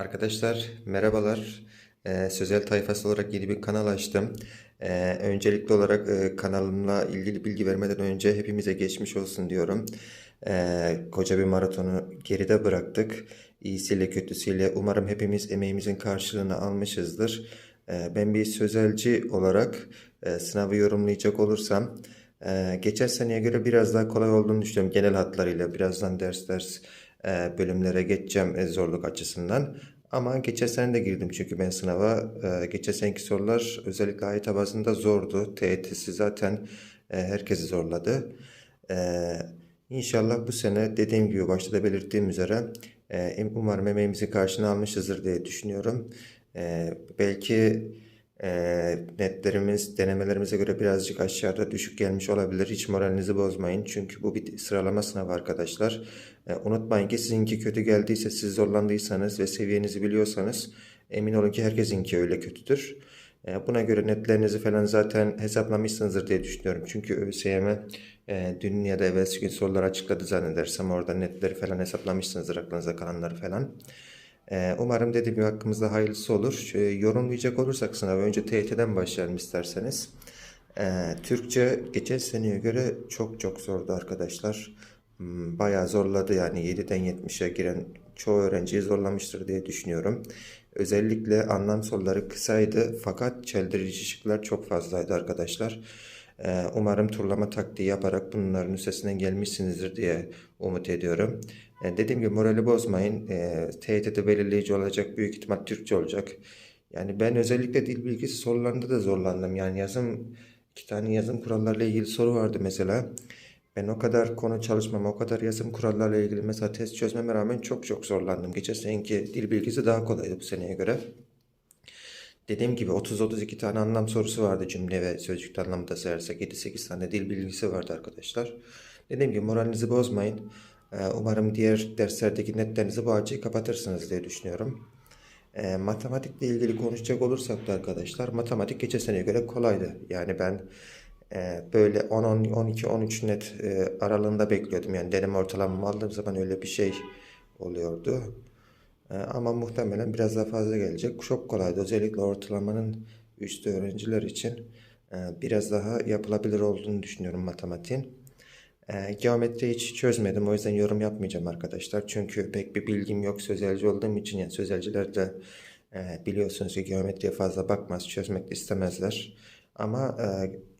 Arkadaşlar merhabalar. Ee, Sözel tayfası olarak yeni bir kanal açtım. Ee, öncelikli olarak e, kanalımla ilgili bilgi vermeden önce hepimize geçmiş olsun diyorum. Ee, koca bir maratonu geride bıraktık. İyisiyle kötüsüyle umarım hepimiz emeğimizin karşılığını almışızdır. Ee, ben bir sözelci olarak e, sınavı yorumlayacak olursam e, geçen seneye göre biraz daha kolay olduğunu düşünüyorum genel hatlarıyla. Birazdan ders ders e, bölümlere geçeceğim e, zorluk açısından. Ama geçen sene de girdim çünkü ben sınava. E, geçen seneki sorular özellikle AYT bazında zordu. TET'si zaten e, herkesi zorladı. E, İnşallah bu sene dediğim gibi başta da belirttiğim üzere e, umarım emeğimizin karşılığını almışızdır diye düşünüyorum. Belki netlerimiz denemelerimize göre birazcık aşağıda düşük gelmiş olabilir. Hiç moralinizi bozmayın. Çünkü bu bir sıralama sınavı arkadaşlar. E, unutmayın ki sizinki kötü geldiyse, siz zorlandıysanız ve seviyenizi biliyorsanız emin olun ki herkesinki öyle kötüdür. E, buna göre netlerinizi falan zaten hesaplamışsınızdır diye düşünüyorum. Çünkü ÖSYM e, dün ya da evvelsi gün soruları açıkladı zannedersem orada netleri falan hesaplamışsınızdır aklınıza kalanları falan. Umarım dediğim gibi hakkımızda hayırlısı olur. Yorumlayacak olursak sınavı önce TYT'den başlayalım isterseniz. Türkçe geçen seneye göre çok çok zordu arkadaşlar. Hmm, Bayağı zorladı yani 7'den 70'e giren çoğu öğrenciyi zorlamıştır diye düşünüyorum. Özellikle anlam soruları kısaydı fakat çeldirici şıklar çok fazlaydı arkadaşlar. Ee, Umarım turlama taktiği yaparak bunların üstesinden gelmişsinizdir diye umut ediyorum. Ee, Dediğim gibi morali bozmayın. Ee, TYT'de belirleyici olacak büyük ihtimal Türkçe olacak. Yani ben özellikle dil bilgisi sorularında da zorlandım. Yani yazım iki tane yazım kurallarıyla ilgili soru vardı mesela. Ben o kadar konu çalışmam, o kadar yazım kurallarıyla ilgili mesela test çözmeme rağmen çok çok zorlandım. Geçen seneki dil bilgisi daha kolaydı bu seneye göre. Dediğim gibi 30-32 tane anlam sorusu vardı cümle ve sözcük anlamında sayarsak 7-8 tane dil bilgisi vardı arkadaşlar. Dediğim gibi moralinizi bozmayın. Ee, Umarım diğer derslerdeki netlerinizi bu açıyı kapatırsınız diye düşünüyorum. Ee, matematikle ilgili konuşacak olursak da arkadaşlar matematik geçen seneye göre kolaydı. Yani ben e, böyle 10, 10, 12, 13 net e, aralığında bekliyordum. Yani deneme ortalamamı aldığım zaman öyle bir şey oluyordu. Ee, ama muhtemelen biraz daha fazla gelecek. Çok kolaydı. Özellikle ortalamanın üstü öğrenciler için e, biraz daha yapılabilir olduğunu düşünüyorum matematiğin. E, geometri hiç çözmedim. O yüzden yorum yapmayacağım arkadaşlar. Çünkü pek bir bilgim yok sözelci olduğum için. Yani sözelciler de e, biliyorsunuz ki geometriye fazla bakmaz. Çözmek istemezler. Ama e,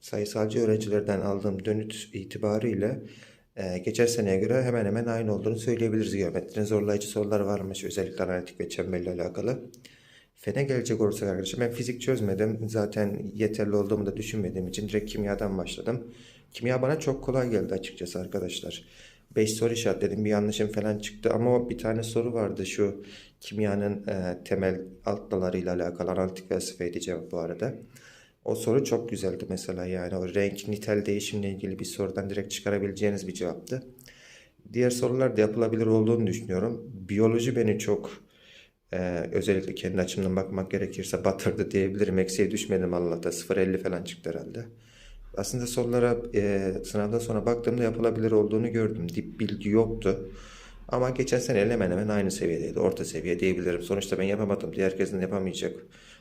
sayısalcı öğrencilerden aldığım dönüt itibariyle ee, geçen seneye göre hemen hemen aynı olduğunu söyleyebiliriz geometrinin. Zorlayıcı sorular varmış özellikle analitik ve çemberle alakalı. Fene gelecek olursak arkadaşlar ben fizik çözmedim. Zaten yeterli olduğumu da düşünmediğim için direkt kimyadan başladım. Kimya bana çok kolay geldi açıkçası arkadaşlar. 5 soru işaretledim bir yanlışım falan çıktı ama bir tane soru vardı şu kimyanın e, temel alt dallarıyla alakalı analitik felsefeydi cevap bu arada. O soru çok güzeldi mesela yani o renk nitel değişimle ilgili bir sorudan direkt çıkarabileceğiniz bir cevaptı. Diğer sorular da yapılabilir olduğunu düşünüyorum. Biyoloji beni çok e, özellikle kendi açımdan bakmak gerekirse batırdı diyebilirim. Eksiye düşmedim Allah'ta 0.50 falan çıktı herhalde. Aslında sorulara e, sınavdan sonra baktığımda yapılabilir olduğunu gördüm. Dip bilgi yoktu. Ama geçen sene hemen hemen aynı seviyedeydi. Orta seviye diyebilirim. Sonuçta ben yapamadım diye herkesin yapamayacak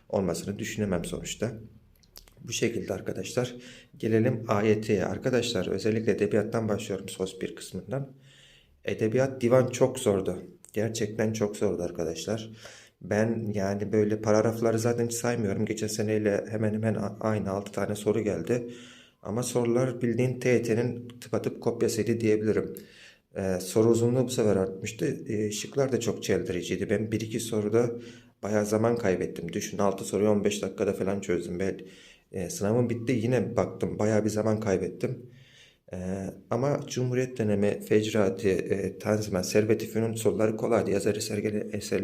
olmasını düşünemem sonuçta. Bu şekilde arkadaşlar. Gelelim AYT'ye. Arkadaşlar özellikle edebiyattan başlıyorum sos bir kısmından. Edebiyat divan çok zordu. Gerçekten çok zordu arkadaşlar. Ben yani böyle paragrafları zaten hiç saymıyorum. Geçen seneyle hemen hemen aynı 6 tane soru geldi. Ama sorular bildiğin TYT'nin tıpatıp kopyasıydı diyebilirim. Ee, soru uzunluğu bu sefer artmıştı. Ee, şıklar da çok çeldiriciydi. Ben bir iki soruda bayağı zaman kaybettim. Düşün 6 soruyu 15 dakikada falan çözdüm. Ben e, sınavım bitti yine baktım bayağı bir zaman kaybettim. E, ama Cumhuriyet dönemi Fecrati, e, Tanzimat, Servet-i Fünun soruları kolaydı. Yazar eser, eser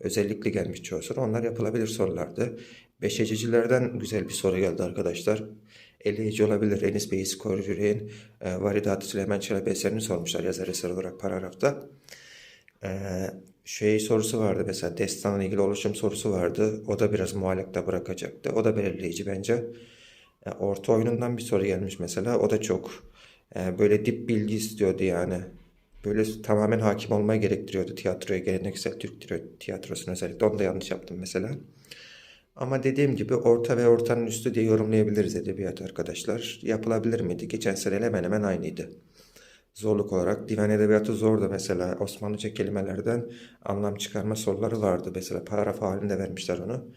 özellikle gelmiş çoğu soru. Onlar yapılabilir sorulardı. Beşecicilerden güzel bir soru geldi arkadaşlar. Eleyici olabilir. Enis Bey Skor Yüreğin e, Varidat-ı Süleyman Çelebi eserini sormuşlar yazar eser olarak paragrafta. Ee, şey sorusu vardı mesela destanla ilgili oluşum sorusu vardı. O da biraz muallakta bırakacaktı. O da belirleyici bence. Ee, orta oyunundan bir soru gelmiş mesela. O da çok e, böyle dip bilgi istiyordu yani. böyle tamamen hakim olmayı gerektiriyordu tiyatroya, geleneksel Türk tiyatro- tiyatrosuna özellikle. Onu da yanlış yaptım mesela. Ama dediğim gibi orta ve ortanın üstü diye yorumlayabiliriz edebiyat arkadaşlar. Yapılabilir miydi? Geçen sene hemen hemen aynıydı. Zorluk olarak divan edebiyatı zordu mesela. Osmanlıca kelimelerden anlam çıkarma soruları vardı. Mesela paragraf halinde vermişler onu.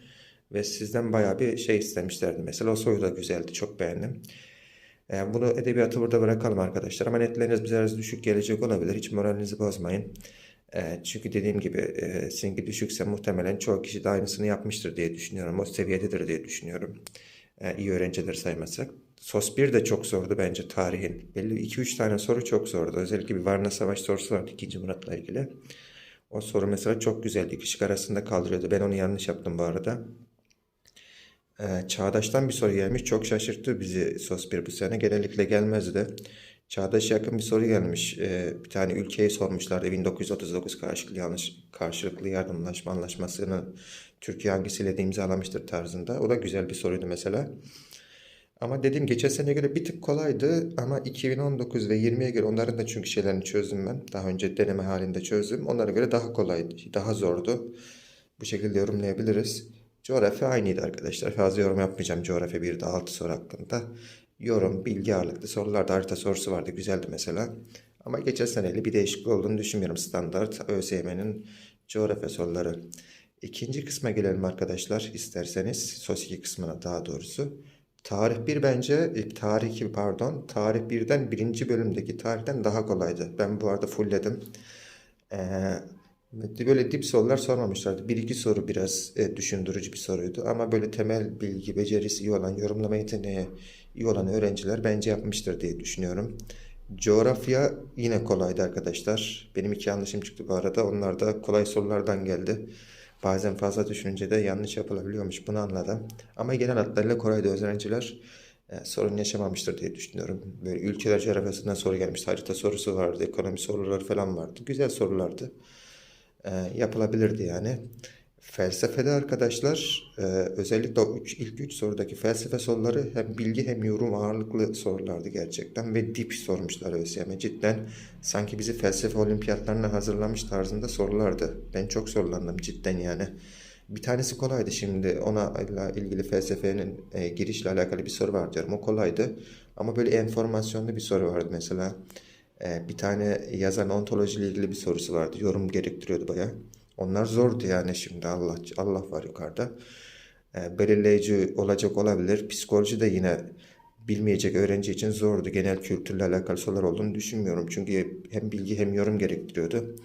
Ve sizden bayağı bir şey istemişlerdi. Mesela o soru da güzeldi. Çok beğendim. Yani bunu edebiyatı burada bırakalım arkadaşlar. Ama netleriniz biraz düşük gelecek olabilir. Hiç moralinizi bozmayın. E, çünkü dediğim gibi e, sizinki düşükse muhtemelen çoğu kişi de aynısını yapmıştır diye düşünüyorum. O seviyededir diye düşünüyorum. E, iyi öğrenciler saymazsak. SOS 1 de çok zordu bence tarihin. Belli 2-3 tane soru çok zordu. Özellikle bir Varna Savaş sorusu vardı 2. Murat'la ilgili. O soru mesela çok güzeldi. İki şık arasında kaldırıyordu. Ben onu yanlış yaptım bu arada. Ee, Çağdaş'tan bir soru gelmiş. Çok şaşırttı bizi SOS 1 bu sene. Genellikle gelmezdi. Çağdaş yakın bir soru gelmiş. Ee, bir tane ülkeyi sormuşlardı. 1939 karşılıklı yanlış karşılıklı yardımlaşma anlaşmasını Türkiye hangisiyle de imzalamıştır tarzında. O da güzel bir soruydu mesela. Ama dediğim geçen sene göre bir tık kolaydı ama 2019 ve 20'ye göre onların da çünkü şeylerini çözdüm ben. Daha önce deneme halinde çözdüm. Onlara göre daha kolaydı, daha zordu. Bu şekilde yorumlayabiliriz. Coğrafya aynıydı arkadaşlar. Fazla yorum yapmayacağım coğrafya 1'de 6 soru hakkında. Yorum, bilgi ağırlıklı sorularda harita sorusu vardı. Güzeldi mesela. Ama geçen seneyle bir değişiklik olduğunu düşünmüyorum. Standart ÖSYM'nin coğrafya soruları. İkinci kısma gelelim arkadaşlar isterseniz. SOS 2 kısmına daha doğrusu. Tarih 1 bence, e, tarih 2 pardon, tarih 1'den birinci bölümdeki tarihten daha kolaydı. Ben bu arada fullledim. Ee, böyle dip sorular sormamışlardı. Bir iki soru biraz e, düşündürücü bir soruydu. Ama böyle temel bilgi, becerisi iyi olan, yorumlama yeteneği iyi olan öğrenciler bence yapmıştır diye düşünüyorum. Coğrafya yine kolaydı arkadaşlar. Benim iki yanlışım çıktı bu arada. Onlar da kolay sorulardan geldi. Bazen fazla düşününce de yanlış yapılabiliyormuş. Bunu anladım. Ama genel hatlarıyla kolaydı öğrenciler. e, sorun yaşamamıştır diye düşünüyorum. Böyle ülkeler coğrafyasından soru gelmiş. Harita sorusu vardı. Ekonomi soruları falan vardı. Güzel sorulardı. E, yapılabilirdi yani. Felsefede arkadaşlar e, özellikle o üç, ilk üç sorudaki felsefe soruları hem bilgi hem yorum ağırlıklı sorulardı gerçekten ve dip sormuşlar ÖSYM. Cidden sanki bizi felsefe olimpiyatlarına hazırlamış tarzında sorulardı. Ben çok zorlandım cidden yani. Bir tanesi kolaydı şimdi ona ilgili felsefenin e, girişle alakalı bir soru var diyorum. O kolaydı ama böyle enformasyonlu bir soru vardı mesela. E, bir tane yazan ontolojiyle ilgili bir sorusu vardı. Yorum gerektiriyordu bayağı. Onlar zordu yani şimdi Allah Allah var yukarıda. E, belirleyici olacak olabilir. Psikoloji de yine bilmeyecek öğrenci için zordu. Genel kültürle alakalı sorular olduğunu düşünmüyorum. Çünkü hem bilgi hem yorum gerektiriyordu.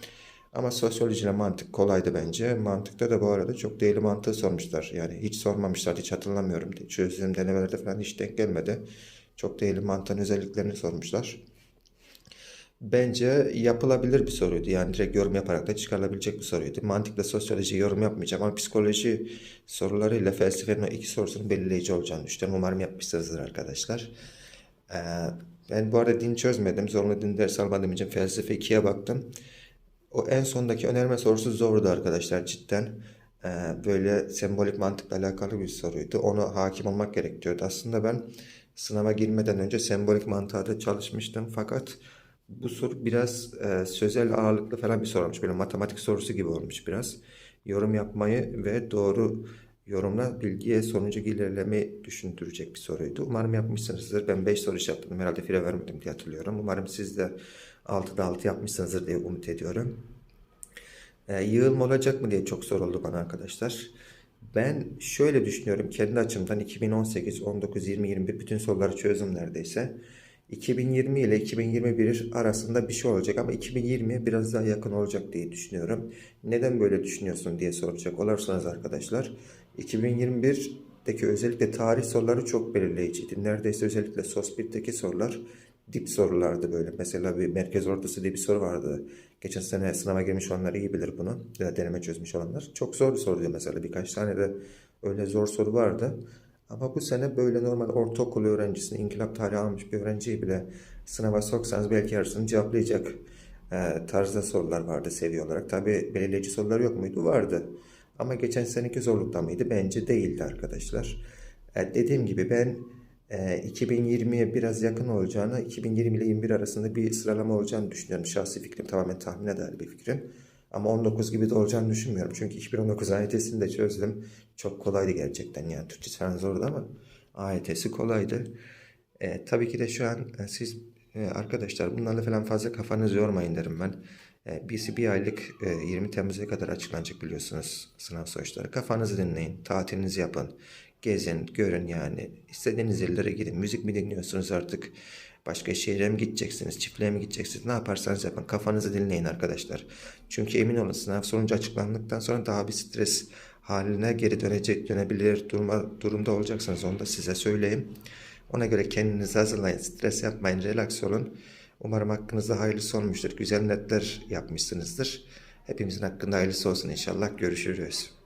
Ama sosyolojiyle mantık kolaydı bence. Mantıkta da bu arada çok değerli mantığı sormuşlar. Yani hiç sormamışlar, hiç hatırlamıyorum. Çözdüğüm denemelerde falan hiç denk gelmedi. Çok değerli mantığın özelliklerini sormuşlar. Bence yapılabilir bir soruydu. Yani direkt yorum yaparak da çıkarılabilecek bir soruydu. Mantıkla sosyoloji yorum yapmayacağım ama psikoloji sorularıyla felsefenin o iki sorusunun belirleyici olacağını düşünüyorum. Umarım yapmışsınızdır arkadaşlar. Ee, ben bu arada din çözmedim. Zorunlu din ders almadığım için felsefe 2'ye baktım. O en sondaki önerme sorusu zordu arkadaşlar cidden. Ee, böyle sembolik mantıkla alakalı bir soruydu. Onu hakim olmak gerekiyordu. Aslında ben sınava girmeden önce sembolik mantığa da çalışmıştım. Fakat bu soru biraz e, sözel ağırlıklı falan bir soru. Böyle matematik sorusu gibi olmuş biraz. Yorum yapmayı ve doğru yorumla bilgiye sonucu ilerlemeyi düşündürecek bir soruydu. Umarım yapmışsınızdır. Ben 5 soru yaptım. Herhalde fire vermedim diye hatırlıyorum. Umarım siz de 6'da 6 yapmışsınızdır diye umut ediyorum. E, yığılma olacak mı diye çok soruldu bana arkadaşlar. Ben şöyle düşünüyorum kendi açımdan 2018, 19, 20, 21 bütün soruları çözdüm neredeyse. 2020 ile 2021 arasında bir şey olacak ama 2020'ye biraz daha yakın olacak diye düşünüyorum. Neden böyle düşünüyorsun diye soracak olursanız arkadaşlar. 2021'deki özellikle tarih soruları çok belirleyiciydi. Neredeyse özellikle SOS 1'deki sorular dip sorulardı böyle. Mesela bir merkez ortası diye bir soru vardı. Geçen sene sınava girmiş olanlar iyi bilir bunu. Ya deneme çözmüş olanlar. Çok zor bir soruydu mesela. Birkaç tane de öyle zor soru vardı. Ama bu sene böyle normal ortaokul öğrencisini, inkılap tarihi almış bir öğrenciyi bile sınava soksanız belki yarısını cevaplayacak e, tarzda sorular vardı seviye olarak. Tabi belirleyici sorular yok muydu? Vardı. Ama geçen seneki zorlukta mıydı? Bence değildi arkadaşlar. E, dediğim gibi ben e, 2020'ye biraz yakın olacağına 2020 ile 21 arasında bir sıralama olacağını düşünüyorum. Şahsi fikrim tamamen tahmine dair bir fikrim. Ama 19 gibi de olacağını düşünmüyorum. Çünkü 2019 AYT'sini de çözdüm. Çok kolaydı gerçekten yani. Türkçe falan zordu ama AYT'si kolaydı. E, tabii ki de şu an e, siz e, arkadaşlar bunlarla falan fazla kafanızı yormayın derim ben. E, birisi bir aylık e, 20 Temmuz'a kadar açıklanacak biliyorsunuz sınav sonuçları. Kafanızı dinleyin, tatilinizi yapın, gezin, görün yani. İstediğiniz yerlere gidin. Müzik mi dinliyorsunuz artık? Başka şehre mi gideceksiniz, çiftliğe mi gideceksiniz? Ne yaparsanız yapın. Kafanızı dinleyin arkadaşlar. Çünkü emin olun sınav sonucu açıklandıktan sonra daha bir stres haline geri dönecek, dönebilir duruma, durumda olacaksınız. Onu da size söyleyeyim. Ona göre kendinizi hazırlayın. Stres yapmayın. Relax olun. Umarım hakkınızda hayırlısı olmuştur. Güzel netler yapmışsınızdır. Hepimizin hakkında hayırlısı olsun inşallah. Görüşürüz.